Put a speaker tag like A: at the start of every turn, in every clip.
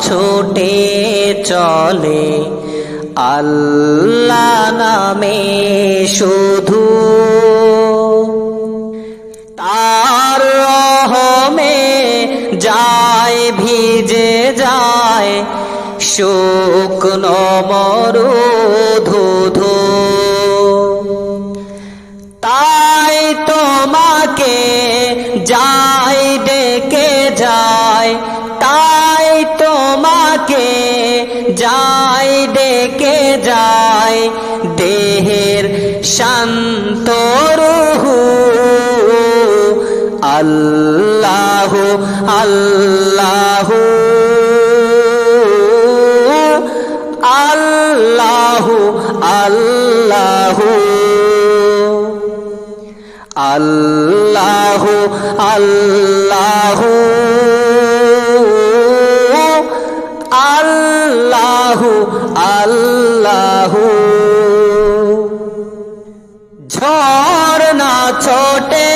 A: ছোটে চলে আল্লাহ নামে শুধু। তার রহমে যায়, ভিজে যায়, শুকনো মরু ধুধু। তাই তোমাকে যাই তোমাকে যাই ডেকে যায় দেহের শান্ত রুহু। আল্লাহ আল্লাহ। আল্লাহ আল্লাহ। আল্লাহ আল্লাহ। ছোটে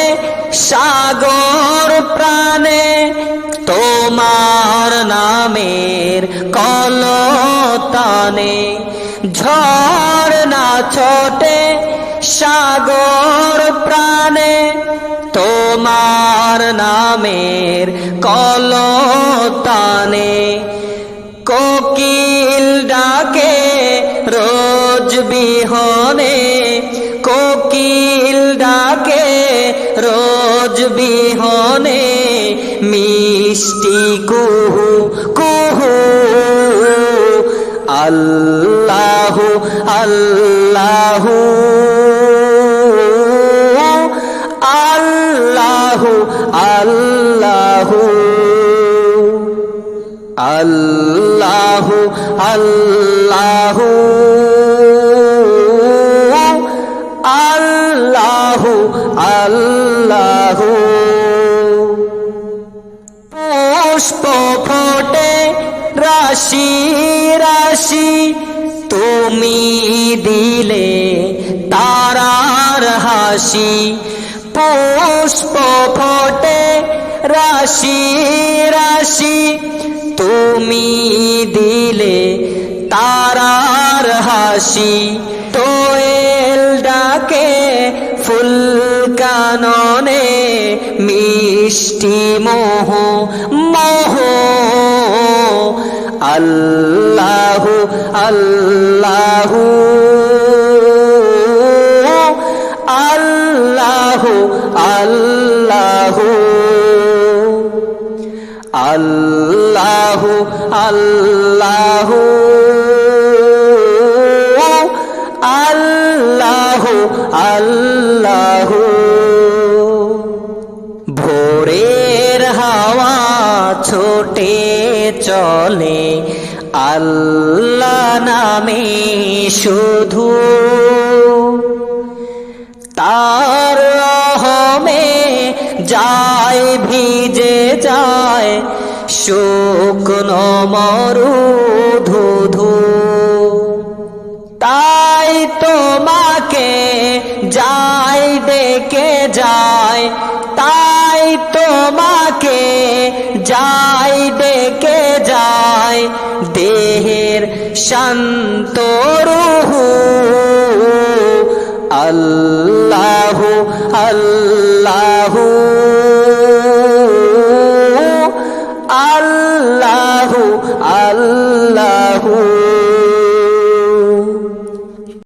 A: সাগর প্রাণে তোমার নামের কলতানে ঝর্ণা ছোটে সাগর প্রাণে তোমার নামের কলতানে কোকিল ডাকে বিহনে মিষ্টি কুহু কুহু। আল্লাহ আল্লাহ আল্লাহ। আল্লাহ আল্লাহ। আল্লাহ আল্লাহ। ফোটে রাশি রাশি, তুমি দিলে তারার হাসি। পুষ্প ফোটে রাশি রাশি, তুমি দিলে তারার হাসি। তোয়েল ডাকে ফুল কাননে মিষ্টি মোহ মোহ। আল্লাহ আল্লাহ। আল্লাহ আল্লাহ। আল্লাহ আল্লাহ। আল্লাহ আল্লাহ। ছোটে চলে আল্লাহ নামে শুধু। তার রহমে যায়, ভিজে যায়, শুকনো মরু ধুধু। তাই তোমাকে যাই ডেকে যায়, তাই তোমাকে শান্ত রুহু। আল্লাহ আল্লাহ